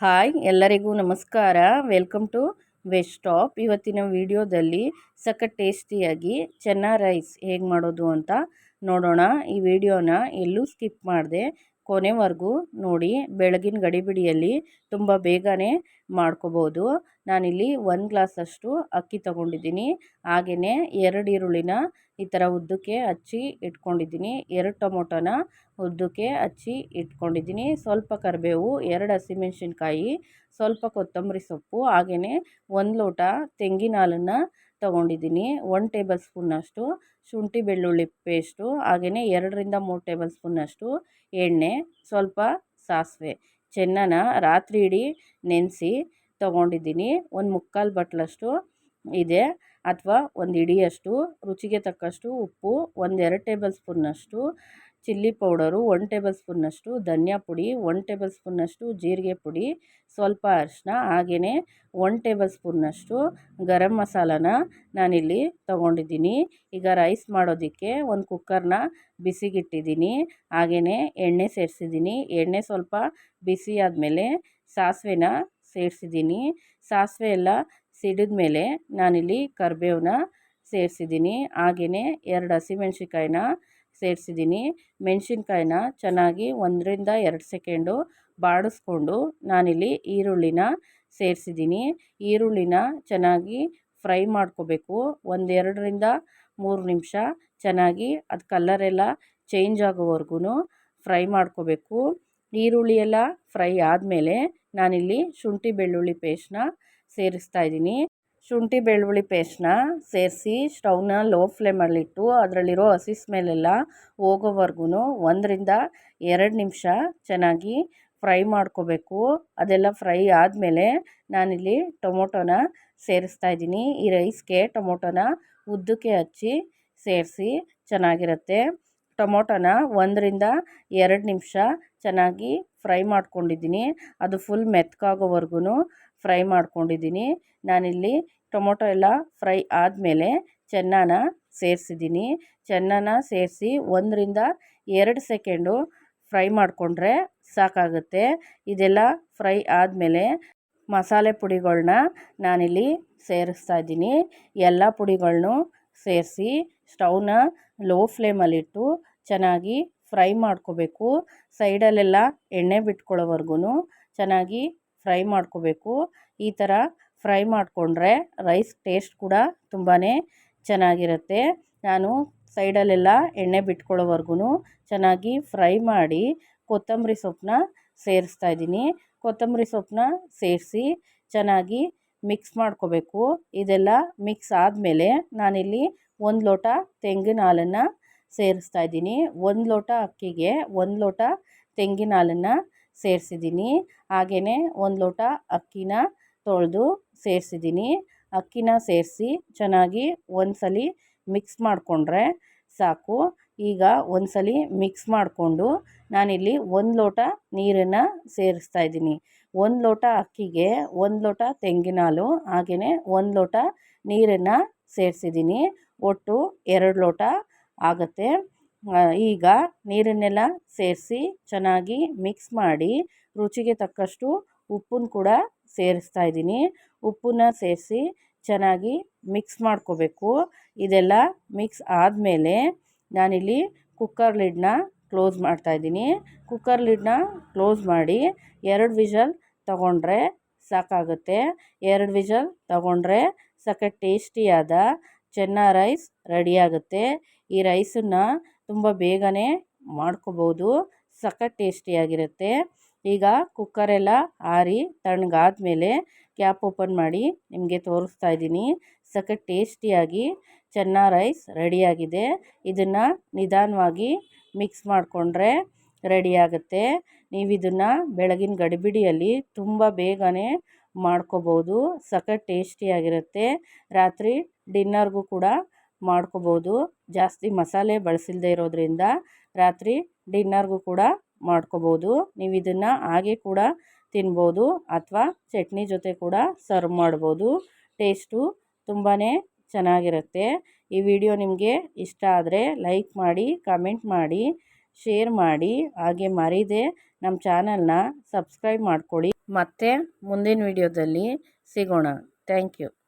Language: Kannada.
ಹಾಯ್, ಎಲ್ಲರಿಗೂ ನಮಸ್ಕಾರ. ವೆಲ್ಕಮ್ ಟು ವೆಸ್ಟ್ ಸ್ಟಾಪ್ ಇವತ್ತಿನ ವಿಡಿಯೋದಲ್ಲಿ ಸಖತ್ ಟೇಸ್ಟಿಯಾಗಿ ಚೆನ್ನ ರೈಸ್ ಹೇಗೆ ಮಾಡೋದು ಅಂತ ನೋಡೋಣ. ಈ ವಿಡಿಯೋನ ಎಲ್ಲೂ ಸ್ಕಿಪ್ ಮಾಡಿದೆ. ಕೊನೆವರೆಗೂ ನೋಡಿ ಬೆಳಗಿನ ಗಡಿಬಿಡಿಯಲ್ಲಿ ತುಂಬ ಬೇಗನೆ ಮಾಡ್ಕೋಬೋದು. ನಾನಿಲ್ಲಿ ಒಂದು ಗ್ಲಾಸಷ್ಟು ಅಕ್ಕಿ ತಗೊಂಡಿದ್ದೀನಿ. ಹಾಗೆಯೇ ಎರಡು ಈರುಳ್ಳಿನ ಈ ಥರ ಉದ್ದಕ್ಕೆ ಹಚ್ಚಿ ಇಟ್ಕೊಂಡಿದ್ದೀನಿ. ಎರಡು ಟೊಮೊಟೊನ ಉದ್ದಕ್ಕೆ ಹಚ್ಚಿ ಇಟ್ಕೊಂಡಿದ್ದೀನಿ. ಸ್ವಲ್ಪ ಕರಿಬೇವು, ಎರಡು ಹಸಿಮೆಣಸಿನ್ಕಾಯಿ, ಸ್ವಲ್ಪ ಕೊತ್ತಂಬರಿ ಸೊಪ್ಪು ಹಾಗೆಯೇ ಒಂದು ಲೋಟ ತೆಂಗಿನ ಹಾಲನ್ನು ತೊಗೊಂಡಿದ್ದೀನಿ. ಒನ್ ಟೇಬಲ್ ಸ್ಪೂನಷ್ಟು ಶುಂಠಿ, ಬೆಳ್ಳುಳ್ಳಿ ಪೇಸ್ಟು ಹಾಗೆಯೇ ಎರಡರಿಂದ ಮೂರು ಟೇಬಲ್ ಸ್ಪೂನಷ್ಟು ಎಣ್ಣೆ, ಸ್ವಲ್ಪ ಸಾಸಿವೆ, ಚೆನ್ನಾನ ರಾತ್ರಿ ಇಡೀ ನೆನೆಸಿ ತೊಗೊಂಡಿದ್ದೀನಿ. ಒಂದು ಮುಕ್ಕಾಲು ಬಟ್ಲಷ್ಟು ಇದೆ, ಅಥವಾ ಒಂದು ಇಡಿಯಷ್ಟು, ರುಚಿಗೆ ತಕ್ಕಷ್ಟು ಉಪ್ಪು ಒಂದೆರಡು ಟೇಬಲ್ ಸ್ಪೂನ್ನಷ್ಟು ಚಿಲ್ಲಿ ಪೌಡರು ಒನ್ ಟೇಬಲ್ ಸ್ಪೂನ್ನಷ್ಟು ಧನಿಯಾ ಪುಡಿ ಒನ್ ಟೇಬಲ್ ಸ್ಪೂನ್ನಷ್ಟು ಜೀರಿಗೆ ಪುಡಿ, ಸ್ವಲ್ಪ ಅರಿಶಿನ ಹಾಗೆಯೇ ಒನ್ ಟೇಬಲ್ ಸ್ಪೂನ್ನಷ್ಟು ಗರಂ ಮಸಾಲಾನ ನಾನಿಲ್ಲಿ ತೊಗೊಂಡಿದ್ದೀನಿ. ಈಗ ರೈಸ್ ಮಾಡೋದಕ್ಕೆ ಒಂದು ಕುಕ್ಕರ್ನ ಬಿಸಿಗಿಟ್ಟಿದ್ದೀನಿ ಹಾಗೆಯೇ ಎಣ್ಣೆ ಸೇರಿಸಿದ್ದೀನಿ. ಎಣ್ಣೆ ಸ್ವಲ್ಪ ಬಿಸಿ ಆದಮೇಲೆ ಸಾಸಿವೆನ ಸೇರಿಸಿದ್ದೀನಿ. ಸಾಸಿವೆ ಎಲ್ಲ ಸಿಡಿದ ಮೇಲೆ ನಾನಿಲ್ಲಿ ಕರಿಬೇವನ್ನ ಸೇರಿಸಿದ್ದೀನಿ. ಹಾಗೆಯೇ ಎರಡು ಹಸಿಮೆಣ್ಸಿನ್ಕಾಯಿನ ಸೇರಿಸಿದ್ದೀನಿ. ಮೆಣಸಿನ್ಕಾಯಿನ ಚೆನ್ನಾಗಿ ಒಂದರಿಂದ ಎರಡು ಸೆಕೆಂಡು ಬಾಡಿಸ್ಕೊಂಡು ನಾನಿಲ್ಲಿ ಈರುಳ್ಳಿನ ಸೇರಿಸಿದ್ದೀನಿ. ಈರುಳ್ಳಿನ ಚೆನ್ನಾಗಿ ಫ್ರೈ ಮಾಡ್ಕೋಬೇಕು. ಒಂದೆರಡರಿಂದ ಮೂರು ನಿಮಿಷ ಚೆನ್ನಾಗಿ ಅದು ಕಲ್ಲರೆಲ್ಲ ಚೇಂಜ್ ಆಗೋವರೆಗೂ ಫ್ರೈ ಮಾಡ್ಕೋಬೇಕು. ಈರುಳ್ಳಿ ಎಲ್ಲ ಫ್ರೈ ಆದಮೇಲೆ ನಾನಿಲ್ಲಿ ಶುಂಠಿ ಬೆಳ್ಳುಳ್ಳಿ ಪೇಸ್ಟ್ನ ಸೇರಿಸ್ತಾ ಇದ್ದೀನಿ. ಶುಂಠಿ ಬೆಳ್ಳುಳ್ಳಿ ಪೇಸ್ಟ್ನ ಸೇರಿಸಿ ಸ್ಟೌವ್ನ ಲೋ ಫ್ಲೇಮಲ್ಲಿಟ್ಟು ಅದರಲ್ಲಿರೋ ಹಸಿ ಸ್ಮೆಲ್ಲೆಲ್ಲ ಹೋಗೋವರೆಗೂ ಒಂದರಿಂದ ಎರಡು ನಿಮಿಷ ಚೆನ್ನಾಗಿ ಫ್ರೈ ಮಾಡ್ಕೋಬೇಕು. ಅದೆಲ್ಲ ಫ್ರೈ ಆದಮೇಲೆ ನಾನಿಲ್ಲಿ ಟೊಮೊಟೊನ ಸೇರಿಸ್ತಾ ಇದ್ದೀನಿ. ಈ ರೈಸ್ಗೆ ಟೊಮೊಟೊನ ಉದ್ದಕ್ಕೆ ಹಚ್ಚಿ ಸೇರಿಸಿ ಚೆನ್ನಾಗಿರುತ್ತೆ. ಟೊಮೊಟೊನ ಒಂದರಿಂದ ಎರಡು ನಿಮಿಷ ಚೆನ್ನಾಗಿ ಫ್ರೈ ಮಾಡ್ಕೊಂಡಿದ್ದೀನಿ. ಅದು ಫುಲ್ ಮೆತ್ಕಾಗೋವರೆಗೂ ಫ್ರೈ ಮಾಡ್ಕೊಂಡಿದ್ದೀನಿ. ನಾನಿಲ್ಲಿ ಟೊಮೊಟೊ ಎಲ್ಲ ಫ್ರೈ ಆದಮೇಲೆ ಚೆನ್ನಾನ ಸೇರಿಸಿದ್ದೀನಿ. ಚೆನ್ನಾನ ಸೇರಿಸಿ ಒಂದರಿಂದ ಎರಡು ಸೆಕೆಂಡು ಫ್ರೈ ಮಾಡಿಕೊಂಡ್ರೆ ಸಾಕಾಗುತ್ತೆ. ಇದೆಲ್ಲ ಫ್ರೈ ಆದಮೇಲೆ ಮಸಾಲೆ ಪುಡಿಗಳನ್ನ ನಾನಿಲ್ಲಿ ಸೇರಿಸ್ತಾ ಇದ್ದೀನಿ. ಎಲ್ಲ ಪುಡಿಗಳನ್ನೂ ಸೇರಿಸಿ ಸ್ಟವ್ನ ಲೋ ಫ್ಲೇಮಲ್ಲಿಟ್ಟು ಚೆನ್ನಾಗಿ ಫ್ರೈ ಮಾಡ್ಕೋಬೇಕು. ಸೈಡಲ್ಲೆಲ್ಲ ಎಣ್ಣೆ ಬಿಟ್ಕೊಳ್ಳೋವರೆಗೂ ಚೆನ್ನಾಗಿ ಫ್ರೈ ಮಾಡ್ಕೋಬೇಕು. ಈ ಥರ ಫ್ರೈ ಮಾಡಿಕೊಂಡ್ರೆ ರೈಸ್ ಟೇಸ್ಟ್ ಕೂಡ ತುಂಬಾ ಚೆನ್ನಾಗಿರುತ್ತೆ. ನಾನು ಸೈಡಲ್ಲೆಲ್ಲ ಎಣ್ಣೆ ಬಿಟ್ಕೊಳ್ಳೋವರೆಗೂ ಚೆನ್ನಾಗಿ ಫ್ರೈ ಮಾಡಿ ಕೊತ್ತಂಬರಿ ಸೊಪ್ಪನ್ನ ಸೇರಿಸ್ತಾ ಇದ್ದೀನಿ. ಕೊತ್ತಂಬರಿ ಸೊಪ್ಪನ್ನ ಸೇರಿಸಿ ಚೆನ್ನಾಗಿ ಮಿಕ್ಸ್ ಮಾಡ್ಕೋಬೇಕು. ಇದೆಲ್ಲ ಮಿಕ್ಸ್ ಆದಮೇಲೆ ನಾನಿಲ್ಲಿ ಒಂದು ಲೋಟ ತೆಂಗಿನ ಹಾಲನ್ನು ಸೇರಿಸ್ತಾ ಇದ್ದೀನಿ. ಒಂದು ಲೋಟ ಅಕ್ಕಿಗೆ ಒಂದು ಲೋಟ ತೆಂಗಿನ ಹಾಲನ್ನು ಸೇರಿಸಿದ್ದೀನಿ. ಹಾಗೆಯೇ ಒಂದು ಲೋಟ ಅಕ್ಕಿನ ತೊಳೆದು ಸೇರಿಸಿದ್ದೀನಿ. ಅಕ್ಕಿನ ಸೇರಿಸಿ ಚೆನ್ನಾಗಿ ಒಂದ್ಸಲ ಮಿಕ್ಸ್ ಮಾಡಿಕೊಂಡ್ರೆ ಸಾಕು. ಈಗ ಒಂದ್ಸಲ ಮಿಕ್ಸ್ ಮಾಡಿಕೊಂಡು ನಾನಿಲ್ಲಿ ಒಂದು ಲೋಟ ನೀರನ್ನು ಸೇರಿಸ್ತಾ ಇದ್ದೀನಿ. ಒಂದು ಲೋಟ ಅಕ್ಕಿಗೆ, ಒಂದು ಲೋಟ ತೆಂಗಿನ ಹಾಲು ಹಾಗೆಯೇ ಒಂದು ಲೋಟ ನೀರನ್ನು ಸೇರಿಸಿದ್ದೀನಿ. ಒಟ್ಟು ಎರಡು ಲೋಟ ಆಗುತ್ತೆ. ಈಗ ನೀರನ್ನೆಲ್ಲ ಸೇರಿಸಿ ಚೆನ್ನಾಗಿ ಮಿಕ್ಸ್ ಮಾಡಿ ರುಚಿಗೆ ತಕ್ಕಷ್ಟು ಉಪ್ಪನ್ನು ಕೂಡ ಸೇರಿಸ್ತಾ ಇದ್ದೀನಿ. ಉಪ್ಪನ್ನ ಸೇರಿಸಿ ಚೆನ್ನಾಗಿ ಮಿಕ್ಸ್ ಮಾಡ್ಕೋಬೇಕು. ಇದೆಲ್ಲ ಮಿಕ್ಸ್ ಆದಮೇಲೆ ನಾನಿಲ್ಲಿ ಕುಕ್ಕರ್ ಲಿಡ್ನ ಕ್ಲೋಸ್ ಮಾಡ್ತಾಯಿದ್ದೀನಿ ಕುಕ್ಕರ್ ಲಿಡ್ನ ಕ್ಲೋಸ್ ಮಾಡಿ ಎರಡು ವಿಷಲ್ ತಗೊಂಡ್ರೆ ಸಾಕಾಗುತ್ತೆ. ಎರಡು ವಿಷಲ್ ತಗೊಂಡ್ರೆ ಸಖತ್ ಟೇಸ್ಟಿಯಾದ ಚೆನ್ನ ರೈಸ್ ರೆಡಿಯಾಗುತ್ತೆ ಈ ರೈಸನ್ನು ತುಂಬ ಬೇಗನೆ ಮಾಡ್ಕೋಬೋದು ಸಖತ್ ಟೇಸ್ಟಿಯಾಗಿರುತ್ತೆ. ಈಗ ಕುಕ್ಕರೆಲ್ಲ ಆರಿ ತಣ್ಣಗಾದ್ಮೇಲೆ ಕ್ಯಾಪ್ ಓಪನ್ ಮಾಡಿ ನಿಮಗೆ ತೋರಿಸ್ತಾ ಇದ್ದೀನಿ. ಸಖತ್ ಟೇಸ್ಟಿಯಾಗಿ ಚೆನ್ನ ರೈಸ್ ರೆಡಿಯಾಗಿದೆ ಇದನ್ನು ನಿಧಾನವಾಗಿ ಮಿಕ್ಸ್ ಮಾಡಿಕೊಂಡ್ರೆ ರೆಡಿಯಾಗುತ್ತೆ ನೀವು ಇದನ್ನು ಬೆಳಗಿನ ಗಡಿಬಿಡಿಯಲ್ಲಿ ತುಂಬ ಬೇಗನೆ ಮಾಡ್ಕೋಬೋದು. ಸಖತ್ ಟೇಸ್ಟಿಯಾಗಿರುತ್ತೆ ರಾತ್ರಿ ಡಿನ್ನರ್ಗೂ ಕೂಡ ಮಾಡ್ಕೋಬೋದು. ಜಾಸ್ತಿ ಮಸಾಲೆ ಬಳಸಿಲ್ಲದೆ ಇರೋದ್ರಿಂದ ರಾತ್ರಿ ಡಿನ್ನರ್ಗೂ ಕೂಡ ಮಾಡ್ಕೋಬೋದು. ನೀವು ಇದನ್ನು ಹಾಗೆ ಕೂಡ ತಿನ್ಬೋದು ಅಥವಾ ಚಟ್ನಿ ಜೊತೆ ಕೂಡ ಸರ್ವ್ ಮಾಡ್ಬೋದು. ಟೇಸ್ಟು ತುಂಬಾ ಚೆನ್ನಾಗಿರುತ್ತೆ. ಈ ವಿಡಿಯೋ ನಿಮಗೆ ಇಷ್ಟ ಆದರೆ ಲೈಕ್ ಮಾಡಿ, ಕಮೆಂಟ್ ಮಾಡಿ, ಶೇರ್ ಮಾಡಿ. ಹಾಗೆ ಮರೀದೆ ನಮ್ಮ ಚಾನಲ್ನ ಸಬ್ಸ್ಕ್ರೈಬ್ ಮಾಡ್ಕೊಳ್ಳಿ ಮತ್ತೆ ಮುಂದಿನ ವಿಡಿಯೋದಲ್ಲಿ ಸಿಗೋಣ. Thank you.